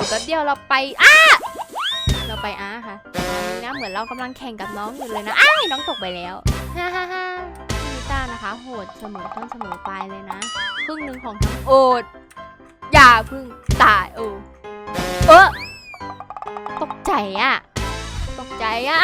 อแป๊บเดียวเราไปอ้าเราไปอ้าค่ะนี่นะเหมือนเรากำลังแข่งกับน้องอยู่เลยนะอ้ายน้องตกไปแล้วฮ่าฮ่าฮ่าพี่นิต้านะคะ โหดเสมอต้นเสมอปลายเลยนะครึ่งหนึ่งของทั้งโอดอย่าพึ่งตายโอ้เออตกใจอะตกใจอะ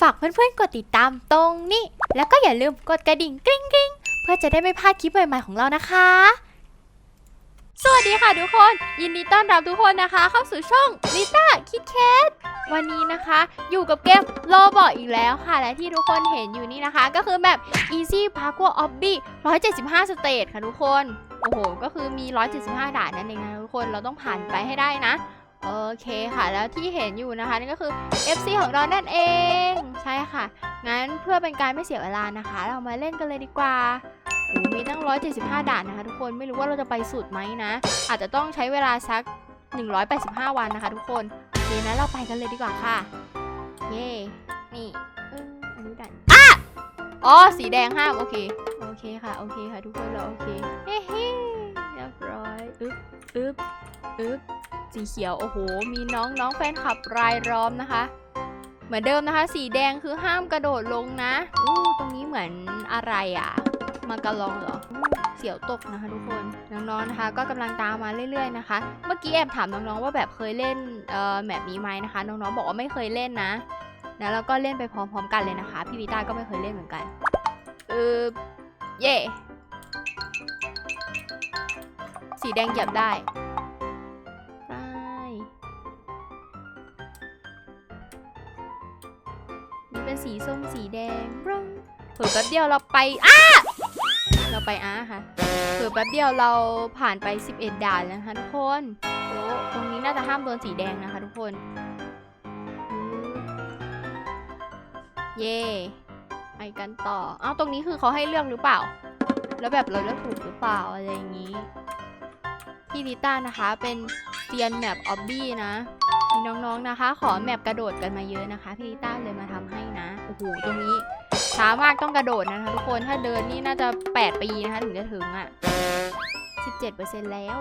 ฝากเพื่อนๆ กดติดตามตรงนี้ แล้วก็อย่าลืมกดกระดิ่งกริ๊งกริ๊งเพื่อจะได้ไม่พลาดคลิปใหม่ๆของเรานะคะ สวัสดีค่ะทุกคน ยินดีต้อนรับทุกคนนะคะ เข้าสู่ช่องลิต้าคิดแคทวันนี้นะคะ อยู่กับเกมโลบอกอีกแล้วค่ะ และที่ทุกคนเห็นอยู่นี่นะคะ ก็คือแบบ Easy Parkour Obby 175สเตจค่ะทุกคน โอ้โห ก็คือมี 175 ด่านนั่นเองนะทุกคนเราต้องผ่านไปให้ได้นะ โอเคค่ะ แล้วที่เห็นอยู่นะคะนั่นก็คือ FC ของเรานั่นเอง ใช่ค่ะ งั้นเพื่อเป็นการไม่เสียเวลานะคะ เรามาเล่นกันเลยดีกว่าโอ้มีตั้ง 175 ด่านนะคะทุกคนไม่รู้ว่าเราจะไปสุดไหมนะ อาจจะต้องใช้เวลาสัก 185 วันนะคะทุกคนโอเคนะเราไปกันเลยดีกว่าค่ะ เย่นี่อันนี้ด่านอะอ๋อสีแดงห้ามโอเคโอเคค่ะโอเคค่ะทุกคนเราโอเคเฮ้เฮ้เรียบร้อยอึ๊บอึ๊บอึ๊บ สีเขียวโอ้โห มีน้องน้องแฟนคลับรายล้อมนะคะ เหมือนเดิมนะคะ สีแดงคือห้ามกระโดดลงนะอู้ตรงนี้เหมือนอะไรอะมากระลองเหรอเสียวตกนะคะทุกคนน้องๆนะคะ ก็กำลังตามมาเรื่อย ๆนะคะ เมื่อกี้แอบถามน้องๆว่าแบบเคยเล่นเอ่อแมปนี้ไหมนะคะ น้องๆบอกว่าไม่เคยเล่นนะแล้วก็เล่นไปพร้อมๆกันเลยนะคะ พี่วิต้าก็ไม่เคยเล่นเหมือนกันเออเย่สีแดงเหยียบได้ สีส้มสีแดงบรงเผื่อแป๊บเดียวเราไปอ้าเราไปอ้าค่ะเผื่อแป๊บเดียวเราผ่านไป 11 ด่านแล้วนะคะทุกคนโอ้ตรงนี้น่าจะห้ามโดนสีแดงนะคะทุกคน เย่ไปกันต่อ เอ้าตรงนี้คือเขาให้เลือกหรือเปล่า แล้วแบบเราเลือกถูกหรือเปล่าอะไรอย่างนี้พี่ลิต้านะคะเป็นเซียนแมปออบบี้นะมีน้องๆนะคะ ขอแมปกระโดดกันมาเยอะนะคะพี่ลิต้าเลยมาทำให้นะ อ้โหตรงนี้ช้ามากต้องกระโดดนะคะทุกคนถ้าเดินนี่น่าจะ 8 ปีนะคะถึงจะถึงอะ่ะ 17%แล้ว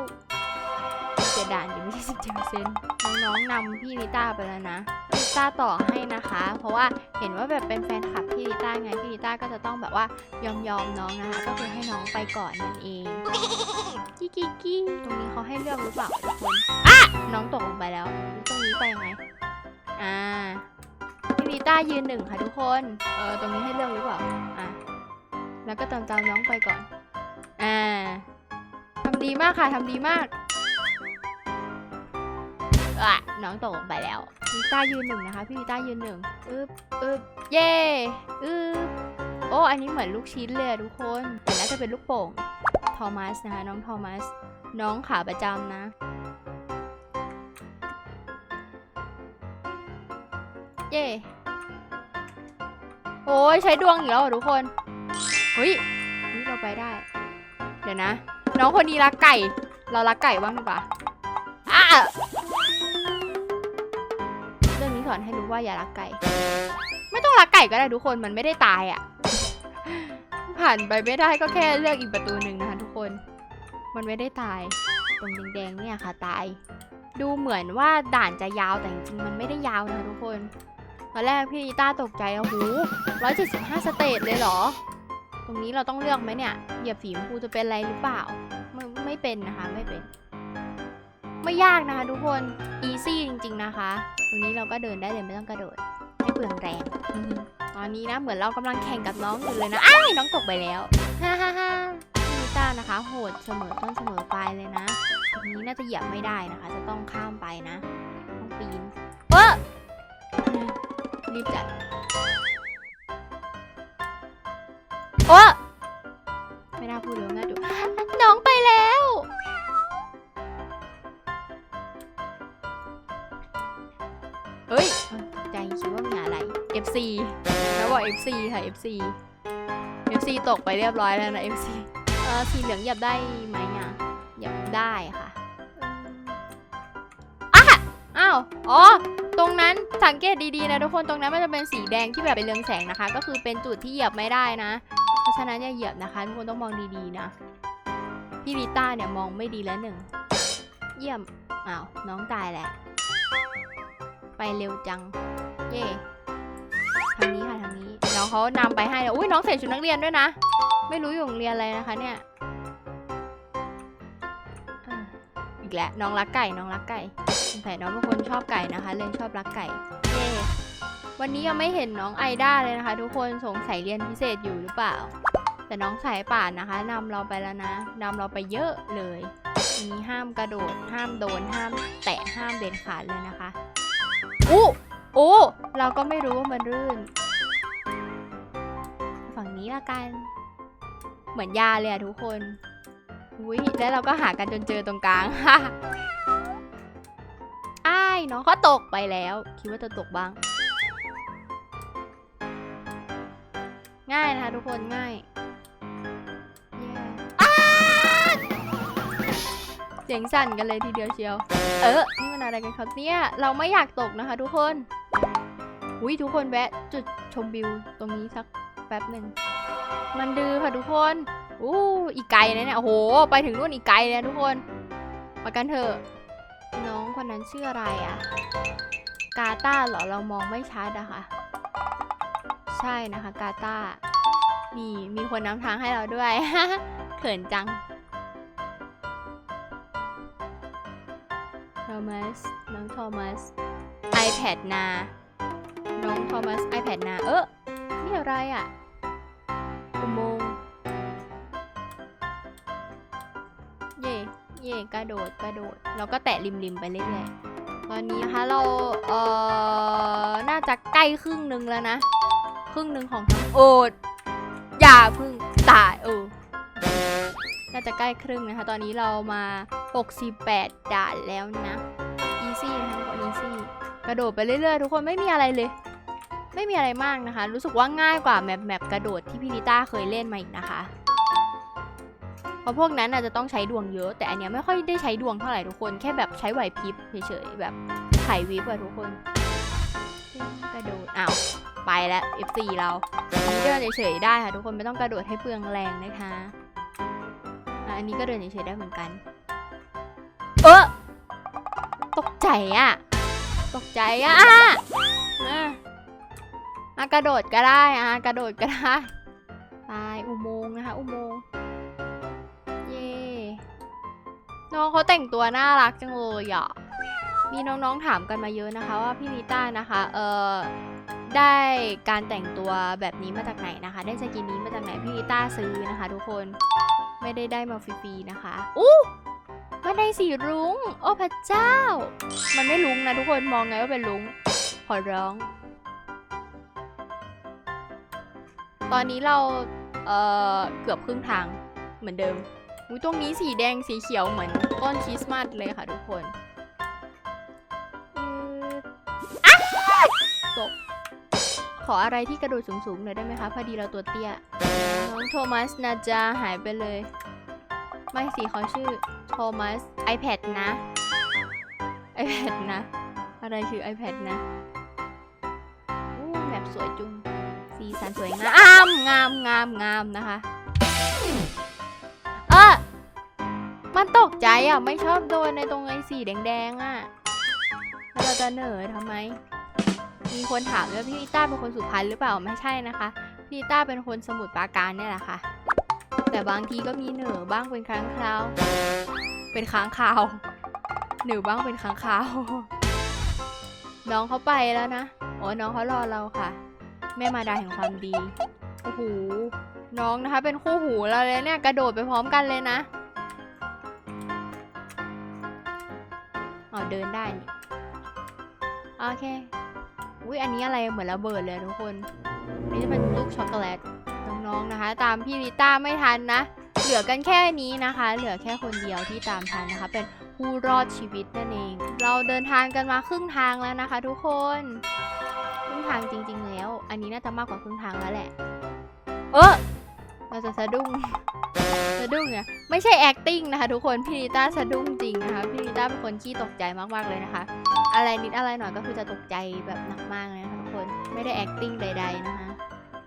เจ็ดด่านอยู่ไม่ใช่17%น้องๆนำพี่ลิต้าไปแล้วนะลิต้าต่อให้นะคะ เพราะว่าเห็นว่าแบบเป็นแฟนคลับพี่ลิต้าไงพี่ลิต้าก็จะต้องแบบว่ายอมยอมน้องนะคะก็คือให้น้องไปก่อนนั่นเองกี้กี้กี้ตรงนี้เขาให้เลือกหรือเปล่าทุกคนอะน้องตกลงไปแล้วตรงนี้ไปยังไงอ่า พี่ลิต้ายืนหนึ่งค่ะทุกคน เออตรงนี้ให้เลือกหรือเปล่า อะ แล้วก็ตามตามน้องไปก่อน อ่าทำดีมากค่ะทำดีมากอะน้องตกลงไปแล้ววิต้ายืนหนึ่งนะคะ พี่วิต้ายืนหนึ่งอึบอึบเย่อึบโอ้อันนี้เหมือนลูกชิ้นเลยอะทุกคนแต่น่าจะเป็นลูกโป่งทอมัสนะคะน้องทอมัส น้องขาประจำนะเย่ โอ้ยใช้ดวงอีกแล้วทุกคนเฮ้ยเฮ้ยเราไปได้ เดี๋ยวนะ น้องคนนี้รักไก่ เรารักไก่บ้างดีกว่าอะเรื่องนี้สอนให้รู้ว่าอย่ารักไก่ ไม่ต้องรักไก่ก็ได้ทุกคนมันไม่ได้ตายอะ่ะ ผ่านไปไม่ได้ก็แค่เลือกอีกประตูหนึ่งนะคะทุกคน มันไม่ได้ตาย ตรงแดงๆเนี่ยค่ะตาย ดูเหมือนว่าด่านจะยาวแต่จริงๆมันไม่ได้ยาวนะคะทุกคน ตอนแรกพี่ลิต้าตกใจโอ้โหร้อยเจ็ดสิบห้าสเตจเลยเหรอ ตรงนี้เราต้องเลือกไหมเนี่ย เหยียบฝีมพูจะเป็นอะไรหรือเปล่า ไม่ไม่เป็นนะคะไม่เป็น ไม่ยากนะคะทุกคน อีซี่จริง ๆนะคะ ตรงนี้เราก็เดินได้เลยไม่ต้องกระโดด ไม่เปลืองแรง ตอนนี้นะเหมือนเรากำลังแข่งกับน้องอยู่เลยนะอ้ายน้องตกไปแล้วฮ่าฮ่าฮ่าพี่ต้านะคะ โหดเสมอต้นเสมอปลายเลยนะตรงนี้น่าจะเหยียบไม่ได้นะคะ จะต้องข้ามไปนะต้องปีนเออ รีบจัด โอ้ไม่น่าพูดเลยน่าดู น้องไปแล้ว เฮ้ยใจคิดว่ามีอะไร FC แล้วบอก FC ค่ะ FC FC ตกไปเรียบร้อยแล้วนะ FC เออสีเหลืองหยียบได้ไหมอะหยียบได้ค่ะาวอ๋อตรงนั้นสังเกตดีๆนะทุกคนตรงนั้นมันจะเป็นสีแดงที่แบบเป็นเรืองแสงนะคะ ก็คือเป็นจุดที่เหยียบไม่ได้นะ เพราะฉะนั้นอย่าเหยียบนะคะทุกคนต้องมองดีๆนะพี่ลิต้าเนี่ยมองไม่ดีแล้วหนึ่งเยี่ยมอ้าวน้องตายแหละ ไปเร็วจัง เย่ทางนี้ค่ะทางนี้น้องเขานำไปให้แล้วอุ้ยน้องใส่ชุดนักเรียนด้วยนะ ไม่รู้อยู่โรงเรียนอะไรนะคะเนี่ย อีกแล้วน้องรักไก่น้องรักไก่สงสัยน้องเป็นคนชอบไก่นะคะ เลยชอบรักไก่เย่วันนี้ยังไม่เห็นน้องไอด้าเลยนะคะ ทุกคนสงสัยเรียนพิเศษอยู่หรือเปล่า แต่น้องสายป่านนะคะนำเราไปแล้วนะนำเราไปเยอะเลยมีห้ามกระโดด ห้ามโดนห้ามแตะห้ามเด็ดขาดเลยนะคะอู้โอ้เราก็ไม่รู้ว่ามันรื่น ฝั่งนี้ละกัน เหมือนยาเลยอะทุกคน อุ้ยแล้วเราก็หากันจนเจอตรงกลางอ้ายน้องเขาตกไปแล้ว คิดว่าจะตกบ้าง ง่ายนะคะทุกคนง่ายเย้อ้าเสียงสั่นกันเลยทีเดียวเชียว เออ นี่มันอะไรกันครับเนี่ย เราไม่อยากตกนะคะทุกคน อุ้ยทุกคนแวะจุดชมวิวตรงนี้สัก แป๊บหนึ่ง มันดื้อค่ะทุกคน อู้อีกไกลนะเนี่ย โอ้โห ไปถึงนู่นอีกไกลเลยทุกคนไปกันเถอะ น้องคนนั้นชื่ออะไรอะกาตาเหรอ เรามองไม่ชัดอะค่ะ ใช่นะคะ กาตานี่มีคนนำทางให้เราด้วยเขินจังโทมัส น้องโทมัส iPad นา น้องโทมัส iPad นา เออนี่อะไรอะ อุโมงค์เย่เย่กระโดดกระโดดเราก็แตะริมๆไปเรื่อยๆตอนนี้นะคะเราเอ่อน่าจะใกล้ครึ่งหนึ่งแล้วนะ ครึ่งหนึ่งของทั้งโอดอย่าพึ่งตายเออน่าจะใกล้ครึ่งนะคะ ตอนนี้เรามา 68 ด่านแล้วนะ อีซี่นะคะกดอีซี่ กระโดดไปเรื่อยๆ ทุกคนไม่มีอะไรเลย ไม่มีอะไรมากนะคะ รู้สึกว่าง่ายกว่าแมปแมปกระโดดที่พี่นิต้าเคยเล่นมาอีกนะคะเพราะพวกนั้นอาจจะต้องใช้ดวงเยอะ แต่อันเนี้ยไม่ค่อยได้ใช้ดวงเท่าไหร่ทุกคนแค่แบบใช้ไหวพริบเฉยๆแบบไถ่วิบอะทุกคนกระโดดอ้าวไปแล้ว F4 เราอันนี้เดินเฉยๆได้ค่ะทุกคนไม่ต้องกระโดดให้เปลืองแรงนะคะอันนี้ก็เดินเฉยๆได้เหมือนกัน เออตกใจอะตกใจอะ่ะ อะกระโดดก็ได้อะกระโดดก็ได้ไปอุโมงค์นะคะ อุโมงค์เย่น้องเขาแต่งตัวน่ารักจังเลยอะมีน้องๆถามกันมาเยอะนะคะ ว่าพี่นิต้านะคะเออได้การแต่งตัวแบบนี้มาจากไหนนะคะ ได้สกินนี้มาจากไหนพี่นิต้าซื้อนะคะ ทุกคนไม่ได้ได้มาฟรีๆนะคะอู้มันได้สีรุง้ง โอ้พระเจ้า มันไม่รุ้งนะทุกคนมองไงว่าเป็นรุง้งขอร้อง ตอนนี้เราเอ่อเกือบครึ่งทางเหมือนเดิมอุ้ยตรงนี้สีแดงสีเขียวเหมือนต้นคริสต์มาสเลยค่ะทุกคนตกขออะไรที่กระโดดสูงๆหน่อยได้ไหมคะ พอดีเราตัวเตี้ย น้องโทมัสนาจาหายไปเลย ไม่สิเขาชื่อโทมัส iPad นะ iPad นะ อะไรคือ iPad นะอู้แบบสวยจุง สีสันสวยงามงามงามงามนะคะ เออมันตกใจอะ ไม่ชอบโดนในตรงไอ้สีแดงๆอะแล้วเราจะเหน่อทำไม มีคนถามว่าพี่ต้าเป็นคนสุพรรณหรือเปล่าไม่ใช่นะคะ พี่ต้าเป็นคนสมุทรปราการเนี่ยแหละค่ะ แต่บางทีก็มีเหนือบ้างเป็นครั้งคราว เป็นครั้งคราว เหนือบ้างเป็นครั้งคราว น้องเขาไปแล้วนะ โอ้น้องเขารอเราค่ะ แม่มาดาแห่งความดีโอ้โหน้องนะคะ เป็นคู่หูเราเลยเนี่ยกระโดดไปพร้อมกันเลยนะอ๋อเดินได้นี่โอเคอุ้ยอันนี้อะไรเหมือนระเบิดเลยทุกคนนี่จะเป็นลูกช็อกโกแลตน้องๆนะคะ ตามพี่ลิต้าไม่ทันนะเหลือกันแค่นี้นะคะ เหลือแค่คนเดียวที่ตามทันนะคะ เป็นผู้รอดชีวิตนั่นเอง เราเดินทางกันมาครึ่งทางแล้วนะคะ ทุกคน ทางจริง ๆ แล้ว อันนี้น่าจะมากกว่าครึ่งทางแล้วแหละ เออเราจะสะดุ้ง สะดุ้งเนี่ยไม่ใช่ acting นะคะ ทุกคนพี่ลิต้าสะดุ้งจริงนะคะพี่ลิต้าเป็นคนขี้ตกใจมากๆเลยนะคะออะไรนิดอะไรหน่อยก็คือจะตกใจแบบหนักมากเลยนะคะทุกคนไม่ได้ acting ใด ๆ นะคะ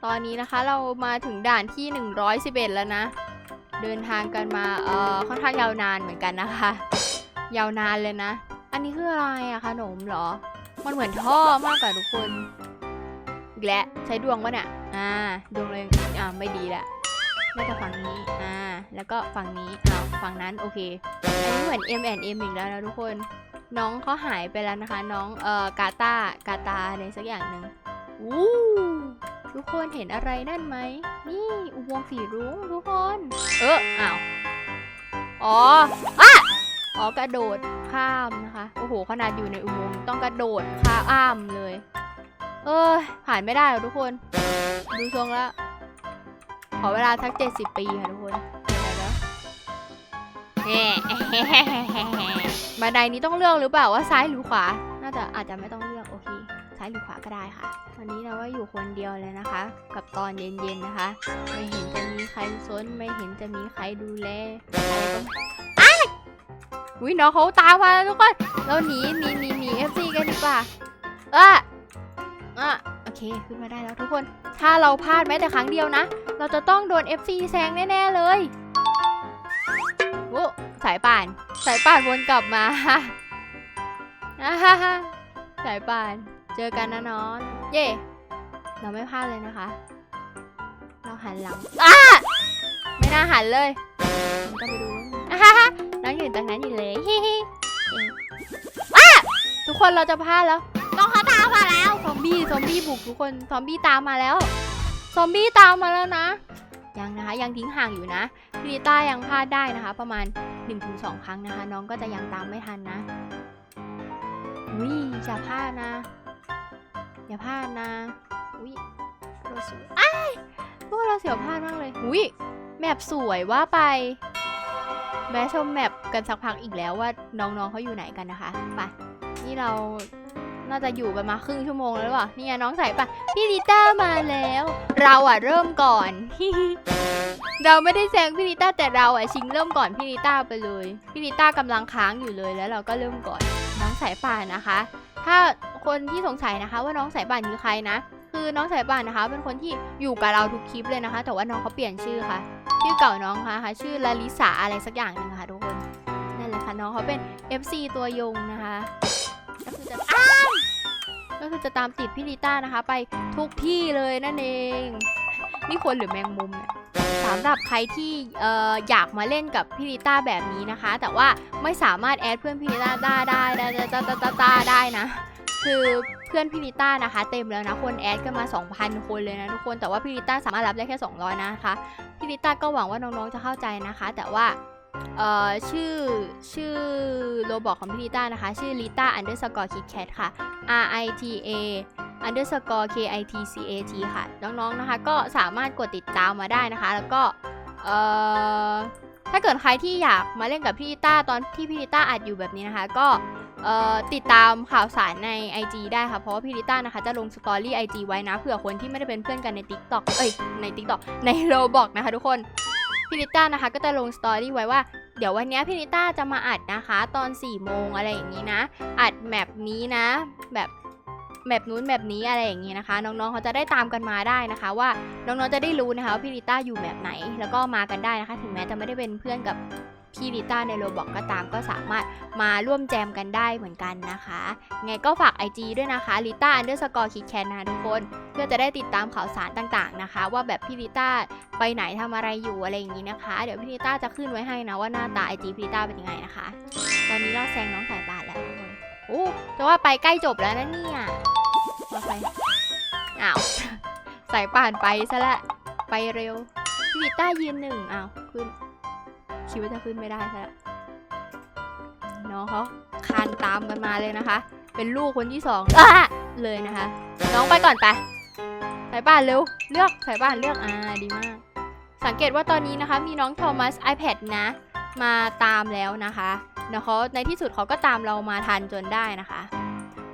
ตอนนี้นะคะเรามาถึงด่านที่ 111 แล้วนะ เดินทางกันมาเอ่อค่อนข้างยาวนานเหมือนกันนะคะ ยาวนานเลยนะ อันนี้คืออะไรอะขนมเหรอ มันเหมือนท่อมากกว่าทุกคน อีกแล้วใช้ดวงวะเนี่ยอ่าดวงเลยอ่าไม่ดีละน่าจะฝั่งนี้อ่าแล้วก็ฝั่งนี้อ้าวฝั่งนั้นโอเคอันนี้เหมือน M and M อีกแล้วนะทุกคน น้องเขาหายไปแล้วนะคะ น้องเอ่อกาตากาตาอะไรสักอย่างหนึ่งอู้ทุกคนเห็นอะไรนั่นไหมนี่อุโมงค์สีรุ้งทุกคน เอออ้าวอ๋ออะอ๋อกระโดดข้ามนะคะ โอ้โหขนาดอยู่ในอุโมงค์ต้องกระโดดข้ามอ้ามเลย เออผ่านไม่ได้หรอกทุกคน ดูทรงแล้ว ขอเวลาทักเจ็ดสิบปีค่ะทุกคนม่บันไดนี้ต้องเลือกหรือเปล่าว่าซ้ายหรือขวา น่าจะอาจจะไม่ต้องเลือกโอเค ซ้ายหรือขวาก็ได้ค่ะวันนี้เราว่าอยู่คนเดียวเลยนะคะ กับตอนเย็นๆนะคะ ไม่เห็นจะมีใครซนไม่เห็นจะมีใครดูแลอะไรก็อุ้ยน้องเขาตามมาแล้วทุกคน เราหนีหนีหนีหนีเอฟซีกันดีกว่า เออ อะโอเคขึ้นมาได้แล้วทุกคน ถ้าเราพลาดแม้แต่ครั้งเดียวนะ เราจะต้องโดน FC แซงแน่ๆเลยโอ้สายป่าน สายป่านวนกลับมาฮ่าฮ่าสายป่าน เจอกันนะน้อง เย่เราไม่พลาดเลยนะคะ เราหันหลังอ้าไม่น่าหันเลยมันก็ไปดูอ่าฮ่าฮ่าน้องอยู่ตรงนั้นอยู่เลยฮิฮิองอ้าทุกคนเราจะพลาดแล้ว มาแล้วซอมบี้ซอมบี้บุกทุกคนซอมบี้ตามมาแล้วซอมบี้ตามมาแล้วนะยังนะคะยังทิ้งห่างอยู่นะพี่ลิต้ายังพลาดได้นะคะ ประมาณ 1-2 ครั้งนะคะ น้องก็จะยังตามไม่ทันนะอุ้ยอย่าพลาดนะ อย่าพลาดนะอุ้ยเราสวยอ้ายพวกเราเสียวพลาดมากเลยอุ้ยแมปสวยว่าไปแม้ชมแมปกันสักพักอีกแล้วว่าน้องๆเขาอยู่ไหนกันนะคะไปนี่เรา น่าจะอยู่ประมาณครึ่งชั่วโมงแล้วหรือเปล่านี่ไงน้องใส่ปะพี่ลิต้ามาแล้ว เราอะเริ่มก่อน เราไม่ได้แซงพี่ลิต้าแต่เราอะชิงเริ่มก่อนพี่ลิต้าไปเลยพี่ลิต้ากำลังค้างอยู่เลยแล้วเราก็เริ่มก่อนน้องสายป่านนะคะ ถ้าคนที่สงสัยนะคะ ว่าน้องสายป่านคือใครนะคือน้องสายป่านนะคะ เป็นคนที่อยู่กับเราทุกคลิปเลยนะคะ แต่ว่าน้องเขาเปลี่ยนชื่อค่ะ ชื่อเก่าน้องคะค่ะชื่อลาลิสาอะไรสักอย่างหนึงค่ะทุกคนนั่นแหละค่ะน้องเขาเป็น FC ตัวยงนะคะ ก็คือจะตามติดพี่ลิต้านะคะ ไปทุกที่เลยนั่นเอง นี่คนหรือแมงมุมเนี่ยสำหรับใครที่ออยากมาเล่นกับพี่ลิต้าแบบนี้นะคะ แต่ว่าไม่สามารถแอดเพื่อนพี่ลิต้าได้ได้ได้ได้ได้ได้นะคือเพื่อนพี่ลิต้านะคะ เต็มแล้วนะคนแอดกันมา 2,000 คนเลยนะทุกคนแต่ว่าพี่ลิต้าสามารถรับได้แค่ 200 นะคะพี่ลิต้าก็หวังว่าน้องๆจะเข้าใจนะคะ แต่ว่า เอ่อชื่อชื่อโรบอกของพี่ลิต้านะคะ ชื่อลิต้า underscore kit kat ค่ะ R I T A underscore K I T C A T ค่ะ น้องๆ นะคะ ก็สามารถกดติดตามมาได้นะคะ แล้วก็ เอ่อ ถ้าเกิดใครที่อยากมาเล่นกับพี่ลิต้าตอนที่พี่ลิต้าอัดอยู่แบบนี้นะคะ ก็ เอ่อ ติดตามข่าวสารใน IG ได้ค่ะ เพราะว่าพี่ลิต้านะคะ จะลงสตอรี่ IG ไว้นะ เผื่อคนที่ไม่ได้เป็นเพื่อนกันใน TikTok เอ้ย ใน TikTok ใน Roblox นะคะทุกคน พี่ลิต้านะคะก็จะลงสตอรี่ไว้ว่าเดี๋ยววันนี้พี่ลิต้าจะมาอัดนะคะตอน4ี่โมงอะไรอย่างนี้นะ อัดแมปนี้นะ แบบแมปนู้นแมปนี้อะไรอย่างนี้นะคะ น้องๆเขาจะได้ตามกันมาได้นะคะ ว่าน้องๆจะได้รู้นะคะว่าพี่ลิต้าอยู่แมปไหน แล้วก็มากันได้นะคะ ถึงแม้จะไม่ได้เป็นเพื่อนกับ พี่ลิต้าในโรบอกก็ตามก็สามารถมาร่วมแจมกันได้เหมือนกันนะคะ ไงก็ฝาก IG ด้วยนะคะลิต้า underscore k i t นะคะทุกคน เพื่อจะได้ติดตามข่าวสารต่างๆนะคะ ว่าแบบพี่ลิต้าไปไหนทำอะไรอยู่อะไรอย่างนี้นะคะ เดี๋ยวพี่ลิต้าจะขึ้นไว้ให้นะว่าหน้าตาไอจีพี่ลิต้าเป็นยังไงนะคะ ตอนนี้เราแซงน้องสายป่านแล้วทุกคนโอ้จะว่าไปใกล้จบแล้วนะเนี่ยว่าไปอ้าวสายป่านไปซะละไปเร็วพี่ลิต้ายืนหนึ่งอ้าวขึ้น คิดว่าจะขึ้นไม่ได้ซะละน้องเขาคานตามกันมาเลยนะคะ เป็นลูกคนที่สองเลยนะคะ น้องไปก่อนไปสายป่านเร็ว เลือกสายป่านเลือกอ่าดีมาก สังเกตว่าตอนนี้นะคะ มีน้องโทมัส iPad นะ มาตามแล้วนะคะแล้วเขาในที่สุดเขาก็ตามเรามาทันจนได้นะคะ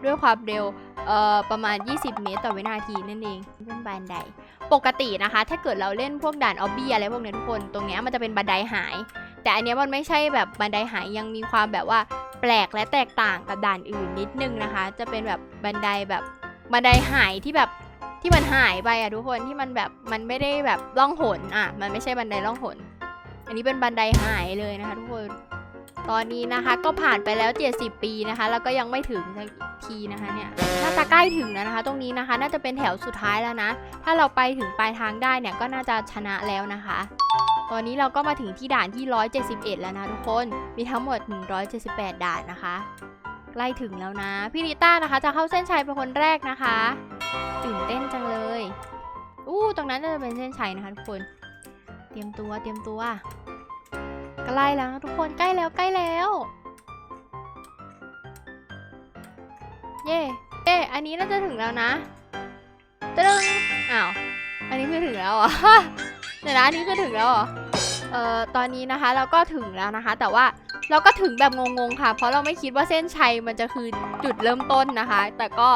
ด้วยความเร็วเอ่อประมาณ 20 เมตรต่อวินาทีนั่นเองเป็นบันได ปกตินะคะ ถ้าเกิดเราเล่นพวกด่านออบบี้อะไรพวกนี้ทุกคนตรงเนี้ยมันจะเป็นบันไดหาย แต่อันเนี้ยมันไม่ใช่แบบบันไดหายยังมีความแบบว่าแปลกและแตกต่างกับด่านอื่นนิดนึงนะคะ จะเป็นแบบบันไดแบบบันไดหายที่แบบที่มันหายไปอะทุกคนที่มันแบบมันไม่ได้แบบล่องหนอะมันไม่ใช่บันไดล่องหน อันนี้เป็นบันไดหายเลยนะคะทุกคน ตอนนี้นะคะก็ผ่านไปแล้ว 70 ปีนะคะ แล้วก็ยังไม่ถึงสักทีนะคะเนี่ยน่าจะใกล้ถึงแล้วนะคะ ตรงนี้นะคะ น่าจะเป็นแถวสุดท้ายแล้วนะ ถ้าเราไปถึงปลายทางได้เนี่ยก็น่าจะชนะแล้วนะคะ ตอนนี้เราก็มาถึงที่ด่านที่ 171 แล้วนะทุกคนมีทั้งหมด 178 ด่านนะคะใกล้ถึงแล้วนะ พี่ริต้านะคะ จะเข้าเส้นชัยเป็นคนแรกนะคะตื่นเต้นจังเลยอู้ตรงนั้นน่าจะเป็นเส้นชัยนะคะทุกคน เตรียมตัวเตรียมตัว ใกล้แล้วทุกคนใกล้แล้วใกล้แล้ว เย่เย่อันนี้น่าจะถึงแล้วนะตึ้งอ้าวอันนี้คือถึงแล้วเหรอเดี๋ยวนะอันนี้คือถึงแล้วเหรอเอ่อตอนนี้นะคะเราก็ถึงแล้วนะคะ แต่ว่าเราก็ถึงแบบงงๆค่ะ เพราะเราไม่คิดว่าเส้นชัยมันจะคือจุดเริ่มต้นนะคะ แต่ก็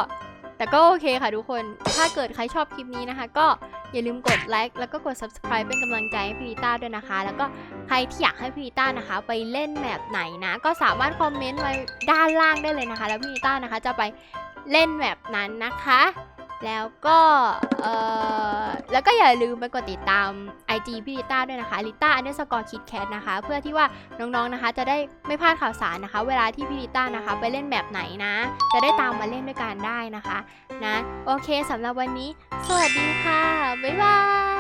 แต่ก็โอเคค่ะทุกคน ถ้าเกิดใครชอบคลิปนี้นะคะ ก็อย่าลืมกดไลค์แล้วก็กด subscribe เป็นกำลังใจให้พี่ลิต้าด้วยนะคะ แล้วก็ รที่อยากให้พี่ลิต้านะคะ ไปเล่นแมปไหนนะ ก็สามารถคอมเมนต์ไว้ด้านล่างได้เลยนะคะ แล้วพี่ลิต้านะคะจะไปเล่นแมปนั้นนะคะ แล้วก็เอ่อแล้วก็อย่าลืมไปกดติดตาม IG พี่ลิต้าด้วยนะคะลิต้าอันเดอร์สกอร์คิดแคทนะคะ เพื่อที่ว่าน้องๆนะคะ จะได้ไม่พลาดข่าวสารนะคะ เวลาที่พี่ลิต้านะคะ ไปเล่นแบบไหนนะ จะได้ตามมาเล่นด้วยกันได้นะคะนะโอเคสำหรับวันนี้ สวัสดีค่ะ บ๊ายบาย